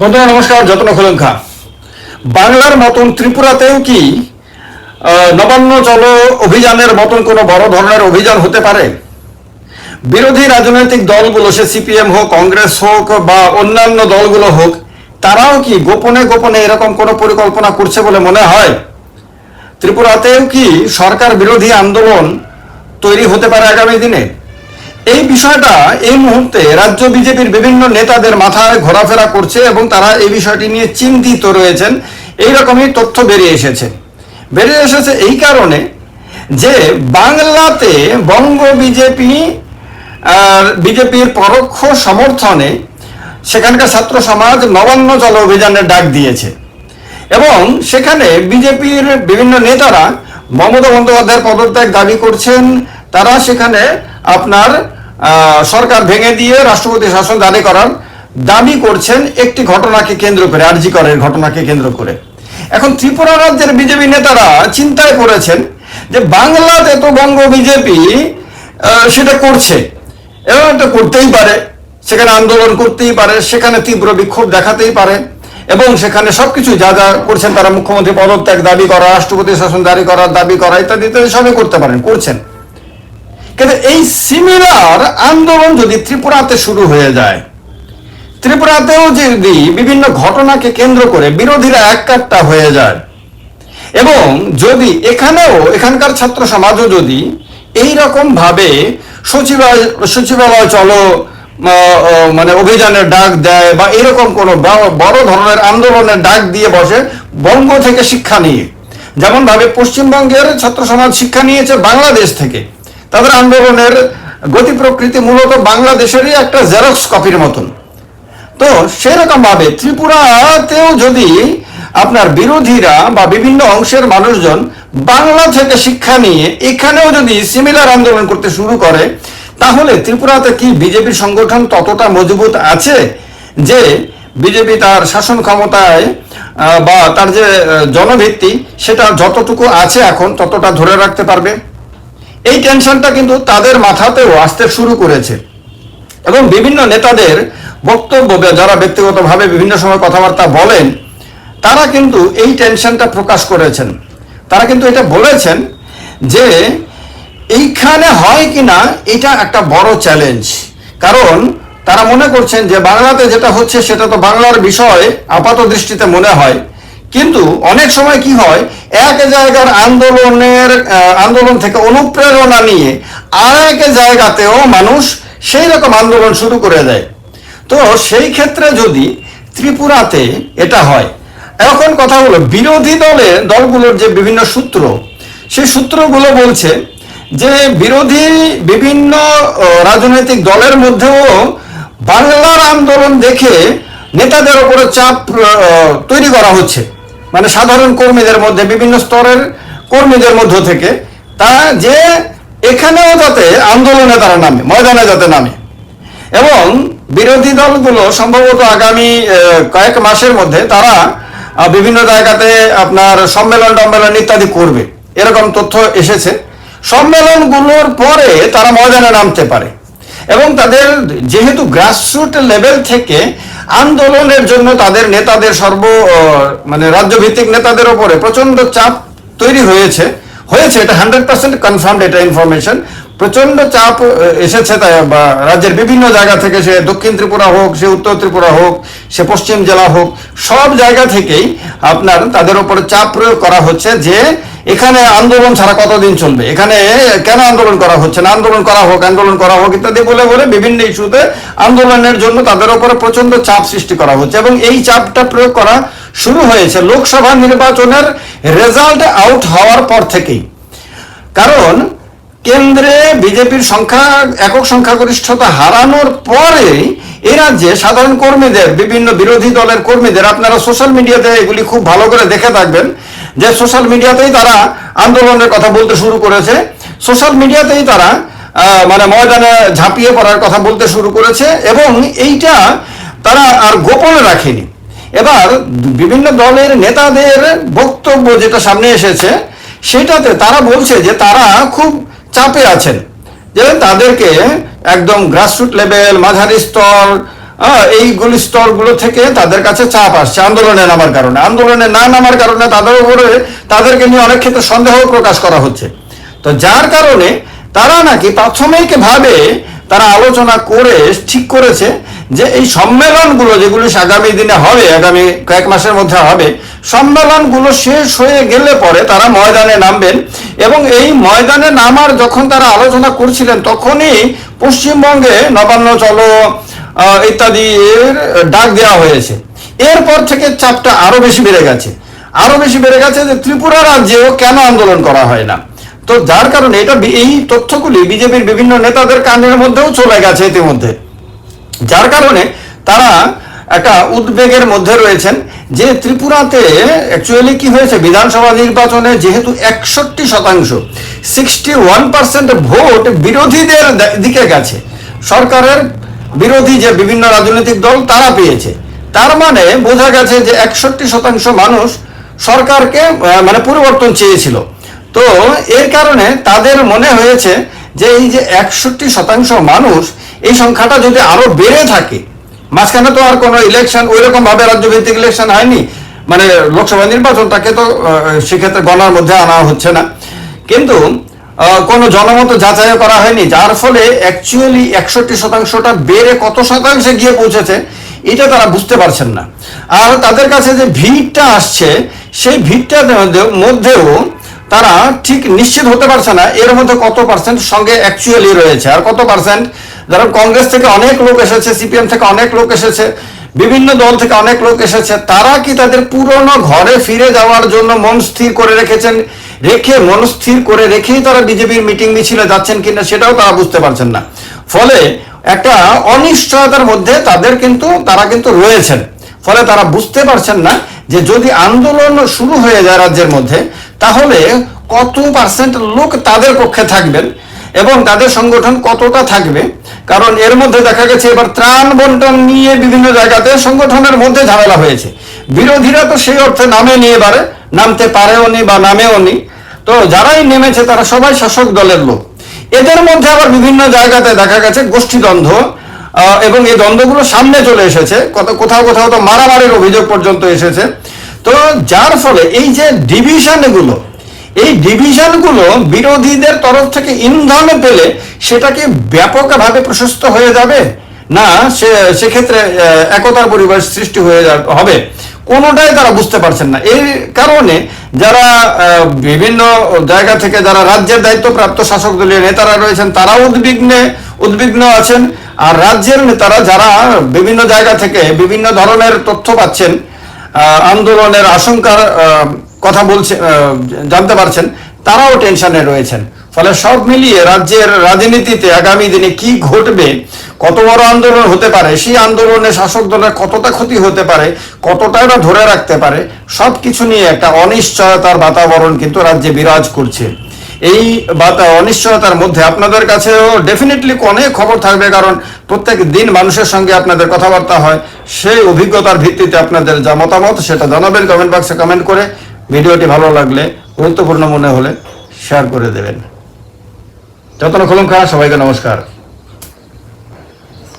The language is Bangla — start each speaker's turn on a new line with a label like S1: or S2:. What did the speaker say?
S1: বন্ধুরা, নমস্কার যত্ন খোলঙ্খা বাংলার মতন ত্রিপুরাতেও কি নবান্ন চলো অভিযানের মতন কোনো বড় ধরনের অভিযান হতে পারে? বিরোধী রাজনৈতিক দলগুলো, সে সিপিএম হোক, কংগ্রেস হোক বা অন্যান্য দলগুলো হোক, তারাও কি গোপনে গোপনে এরকম কোনো পরিকল্পনা করছে বলে মনে হয়? ত্রিপুরাতেও কি সরকার বিরোধী আন্দোলন তৈরি হতে পারে আগামী দিনে? এই বিষয়টা এই মুহূর্তে রাজ্য বিজেপির বিভিন্ন নেতাদের মাথায় ঘোরাফেরা করছে এবং তারা এই বিষয়টি নিয়ে চিন্তিত রয়েছেন। এই রকমই তথ্য বেরিয়ে এসেছে। বেরিয়ে এসেছে এই কারণে যে বাংলাতে বঙ্গ বিজেপি বিজেপির পরোক্ষ সমর্থনে সেখানকার ছাত্র সমাজ নবান্ন জল অভিযানের ডাক দিয়েছে। এবং সেখানে বিজেপির বিভিন্ন নেতারা মমতা বন্দ্যোপাধ্যায়ের পদত্যাগ দাবি করছেন। তারা সেখানে আপনার সরকার ভেঙে দিয়ে রাষ্ট্রপতি শাসন জারি করার দাবি করছেন একটি ঘটনাকে কেন্দ্র করে, আরজি করের ঘটনাকে কেন্দ্র করে। এখন ত্রিপুরা রাজ্যের বিজেপি নেতারা চিন্তায় পড়েছেন যে বাংলাতে তো বঙ্গ বিজেপি সেটা করছে। এবং এটা করতেই পারে, সেখানে আন্দোলন করতেই পারে, সেখানে তীব্র বিক্ষোভ দেখাতেই পারে, এবং সেখানে সবকিছু যা যা করছেন তারা মুখ্যমন্ত্রী পদত্যাগ দাবি করা, রাষ্ট্রপতি শাসন জারি করার দাবি করা, ইত্যাদি ইত্যাদি সবই করতে পারেন, করছেন। কিন্তু এই সিমিলার আন্দোলন যদি ত্রিপুরাতে শুরু হয়ে যায়, ত্রিপুরাতেও যদি বিভিন্ন ঘটনাকে কেন্দ্র করে বিরোধীরা এককাট্টা হয়ে যায়, এবং যদি এখানেও এখানকার ছাত্র সমাজও যদি এই রকম ভাবে সচিবালয় সচিবালয় চলো মানে অভিযানের ডাক দেয় বা এরকম কোনো বড় ধরনের আন্দোলনের ডাক দিয়ে বসে বঙ্গ থেকে শিক্ষা নিয়ে যেমন ভাবে পশ্চিমবঙ্গের ছাত্র সমাজ শিক্ষা নিয়েছে বাংলাদেশ থেকে তাদের আন্দোলনের গতি প্রকৃতি মূলত বাংলাদেশেরই একটা জেরক্স কপির মতন। তো সেরকম ভাবে ত্রিপুরাতেও যদি আপনার বিরোধীরা বা বিভিন্ন অংশের মানুষজন বাংলা থেকে শিক্ষা নিয়ে এখানেও যদি সিমিলার আন্দোলন করতে শুরু করে, তাহলে ত্রিপুরাতে কি বিজেপি সংগঠন ততটা মজবুত আছে যে বিজেপি তার শাসন ক্ষমতায় বা তার যে জনভিত্তি সেটা যতটুকু আছে এখন ততটা ধরে রাখতে পারবে? এই টেনশনটা কিন্তু তাদের মাথাতেও আসতে শুরু করেছে। এবং বিভিন্ন নেতাদের বক্তব্য, যারা ব্যক্তিগতভাবে বিভিন্ন সময় কথাবার্তা বলেন, তারা কিন্তু এই টেনশনটা প্রকাশ করেছেন। তারা কিন্তু এটা বলেছেন যে, এইখানে হয় কিনা, এটা একটা বড় চ্যালেঞ্জ কারণ তারা মনে করছেন যে, বাংলাতে যেটা হচ্ছে, সেটা তো বাংলার বিষয় আপাত দৃষ্টিতে মনে হয়। কিন্তু অনেক সময় কি হয়, এক জায়গার আন্দোলনের আন্দোলন থেকে অনুপ্রেরণা নিয়ে আর এক জায়গাতেও মানুষ সেই রকম আন্দোলন শুরু করে দেয়। তো সেই ক্ষেত্রে যদি ত্রিপুরাতে এটা হয়, এখন কথা হলো বিরোধী দলে, দলগুলোর যে বিভিন্ন সূত্র, সেই সূত্রগুলো বলছে যে বিরোধী বিভিন্ন রাজনৈতিক দলের মধ্যেও বাংলার আন্দোলন দেখে নেতাদের ওপরে চাপ তৈরি করা হচ্ছে। মানে সাধারণ কর্মীদের মধ্যে, বিভিন্ন স্তরের কর্মীদের মধ্য থেকে, তা যে এখানেও যাতে আন্দোলনে তারা নামে, ময়দানে যাতে নামে। এবং বিরোধী দলগুলো সম্ভবত আগামী কয়েক মাসের মধ্যে তারা বিভিন্ন জায়গাতে আপনার সম্মেলন টম্মেলন ইত্যাদি করবে। এরকম তথ্য এসেছে। সম্মেলনগুলোর পরে তারা ময়দানে নামতে পারে। এবং তাদের যেহেতু গ্রাসরুট লেভেল থেকে আন্দোলনের জন্য তাদের নেতাদের সর্ব মানে রাজ্যভিত্তিক নেতাদের ওপরে প্রচণ্ড চাপ তৈরি হয়েছে হয়েছে, এটা হান্ড্রেড পার্সেন্ট কনফার্মড এটা ইনফরমেশন প্রচণ্ড চাপ এসেছে বা রাজ্যের বিভিন্ন জায়গা থেকে, সে দক্ষিণ ত্রিপুরা হোক, সে উত্তর ত্রিপুরা হোক, সে পশ্চিম জেলা হোক, সব জায়গা থেকেই আপনার তাদের উপরে চাপ প্রয়োগ করা হচ্ছে যে এখানে আন্দোলন ছাড়া কতদিন চলবে? এখানে কেন আন্দোলন করা হচ্ছে না? আন্দোলন করা হোক, আন্দোলন করা হোক ইত্যাদি বলে বলে বিভিন্ন ইস্যুতে আন্দোলনের জন্য তাদের উপরে প্রচণ্ড চাপ সৃষ্টি করা হচ্ছে এবং এই চাপটা প্রয়োগ করা শুরু হয়েছে লোকসভা নির্বাচনের রেজাল্ট আউট হওয়ার পর থেকেই। কারণ কেন্দ্রে বিজেপির সংখ্যা, একক সংখ্যাগরিষ্ঠতা হারানোর পরে এই রাজ্যে সাধারণ কর্মীদের, বিভিন্ন বিরোধী দলের কর্মীদের, আপনারা সোশ্যাল মিডিয়াতে এগুলি খুব ভালো করে দেখে থাকবেন যে সোশ্যাল মিডিয়াতেই তারা আন্দোলনের কথা বলতে শুরু করেছে, সোশ্যাল মিডিয়াতেই তারা মানে ময়দানে ঝাঁপিয়ে পড়ার কথা বলতে শুরু করেছে এবং এইটা তারা আর গোপনে রাখেনি। এবার বিভিন্ন দলের নেতাদের বক্তব্য যেটা সামনে এসেছে, সেটাতে তারা বলছে যে তারা খুব চাপে আছেন, যে তাদেরকে একদম গ্রাসরুট লেভেল মাঝারি স্তর আহ, এইগুলি স্তরগুলো থেকে তাদের কাছে চাপ আসছে আন্দোলনে নামার কারণে। আন্দোলনে না নামার কারণে তাদের উপরে তাদেরকে নিয়ে অনেক ক্ষেত্রে সন্দেহ প্রকাশ করা হচ্ছে। তো যার কারণে তারা নাকি প্রাথমিক ভাবে তারা আলোচনা করে ঠিক করেছে যে এই সম্মেলনগুলো যেগুলো আগামী দিনে হবে আগামী কয়েক মাসের মধ্যে হবে সম্মেলনগুলো শেষ হয়ে গেলে পরে তারা ময়দানে নামবেন এবং এই ময়দানে নামার যখন তারা আলোচনা করছিলেন তখনই পশ্চিমবঙ্গে নবান্ন চলো ইত্যাদি এর ডাক দেওয়া হয়েছে। এরপর থেকে চাপটা আরও বেশি বেড়ে গেছে। আরও বেশি বেড়ে গেছে যে ত্রিপুরা রাজ্যেও কেন আন্দোলন করা হয় না? তো যার কারণে এটা এই তথ্যগুলি বিজেপির বিভিন্ন নেতাদের কানের মধ্যেও চলে গেছে ইতিমধ্যে। যার কারণে তারা একটা উদ্বেগের মধ্যে রয়েছেন যে ত্রিপুরাতে অ্যাকচুয়ালি কি হয়েছে? বিধানসভা নির্বাচনে যেহেতু একষট্টি শতাংশ সিক্সটি ওয়ান পার্সেন্ট ভোট বিরোধীদের দিকে গেছে। সরকারের বিরোধী যে বিভিন্ন রাজনৈতিক দল, তারা পেয়েছে। তার মানে বোঝা গেছে যে একষট্টি শতাংশ মানুষ সরকারকে মানে পরিবর্তন চেয়েছিল। তো এর কারণে তাদের মনে হয়েছে যে এই যে একষট্টি শতাংশ মানুষ, এই সংখ্যাটা যদি আরও বেড়ে থাকে, মাঝখানে তো আর কোনো ইলেকশন ওই রকম ভাবে রাজ্যভিত্তিক ইলেকশন হয়নি মানে লোকসভা নির্বাচন তাকে তো সেক্ষেত্রে গণার মধ্যে আনা হচ্ছে না। কিন্তু কোনো জনমত যাচাই করা হয়নি। যার ফলে অ্যাকচুয়ালি একষট্টি শতাংশটা বেড়ে কত শতাংশে গিয়ে পৌঁছেছে, এটা তারা বুঝতে পারছেন না। আর তাদের কাছে যে ভিড়টা আসছে, সেই ভিড়টার মধ্যেও তারা ঠিক নিশ্চিত হতে পারছে না, এর মধ্যে কত পার্সেন্ট সঙ্গে অ্যাকচুয়ালি রয়েছে। আর কত পার্সেন্ট ধরো, কংগ্রেস থেকে অনেক লোক এসেছে, সিপিএম থেকে অনেক লোক এসেছে, বিভিন্ন দল থেকে অনেক লোক এসেছে। তারা কি তাদের পুরনো ঘরে ফিরে যাওয়ার জন্য মন স্থির করে রেখেছেন? রেখে মনস্থির করে রেখেই তারা বিজেপির মিটিং মিছিলে যাচ্ছেন কিনা সেটাও তারা বুঝতে পারছেন না। ফলে একটা অনিশ্চয়তার মধ্যে তাদের কিন্তু, তারা কিন্তু রয়েছেন। ফলে তারা বুঝতে পারছেন না যে যদি আন্দোলন শুরু হয়ে যায় রাজ্যের মধ্যে, তাহলে কত পার্সেন্ট লোক তাদের পক্ষে থাকবেন? এবং তাদের সংগঠন কতটা থাকবে? কারণ এর মধ্যে দেখা গেছে এবার ত্রাণ বন্টন নিয়ে বিভিন্ন জায়গাতে সংগঠনের মধ্যে ঝামেলা হয়েছে। বিরোধীরা তো সেই অর্থে নামে নিয়ে এবারে নামতে পারেও নি বা নামেও নি। তো যারাই নেমেছে তারা সবাই শাসক দলের লোক। এদের মধ্যে আবার বিভিন্ন জায়গাতে দেখা গেছে গোষ্ঠীদ্বন্দ্ব আহ, এবং এই দ্বন্দ্বগুলো সামনে চলে এসেছে। কত কোথাও কোথাও তো মারামারির অভিযোগ পর্যন্ত এসেছে। তো যার ফলে এই যে ডিভিশনগুলো এই ডিভিশনগুলো বিরোধীদের তরফ থেকে ইন্ধন পেলে সেটা কি ব্যাপকভাবে প্রশস্ত হয়ে যাবে? না, সে, সেক্ষেত্রে একতার পরিবেশ সৃষ্টি হয়ে হবে। কোনোটাই তারা বুঝতে পারছেন না। এই কারণে যারা বিভিন্ন জায়গা থেকে যারা রাজ্যের দায়িত্বপ্রাপ্ত শাসক দলীয় নেতারা রয়েছেন, তারাও উদ্বিগ্নে, উদ্বিগ্ন আছেন। আর রাজ্যের নেতারা যারা বিভিন্ন জায়গা থেকে বিভিন্ন ধরনের তথ্য পাচ্ছেন আন্দোলনের আশঙ্কার কথা বলছে জানতে পারছেন, তারাও টেনশনে রয়েছেন। ফলে সব মিলিয়ে রাজ্যের রাজনীতিতে আগামী দিনে কি ঘটবে, কত বড় আন্দোলন হতে পারে, সেই আন্দোলনে শাসক দলের কতটা ক্ষতি হতে পারে কতটা এরা ধরে রাখতে পারে সব কিছু নিয়ে একটা অনিশ্চয়তার বাতাবরণ কিন্তু রাজ্যে বিরাজ করছে। এই বাতা, অনিশ্চয়তার মধ্যে আপনাদের কাছেও ডেফিনেটলি অনেক খবর থাকবে, কারণ প্রত্যেক দিন মানুষের সঙ্গে আপনাদের কথাবার্তা হয়। সেই অভিজ্ঞতার ভিত্তিতে আপনাদের যা মতামত, সেটা জানাবেন কমেন্ট বক্সে কমেন্ট করে। ভিডিওটি ভালো লাগলে গুরুত্বপূর্ণ মনে হলে শেয়ার করে দেবেন। যতন খা সবাইকে নমস্কার।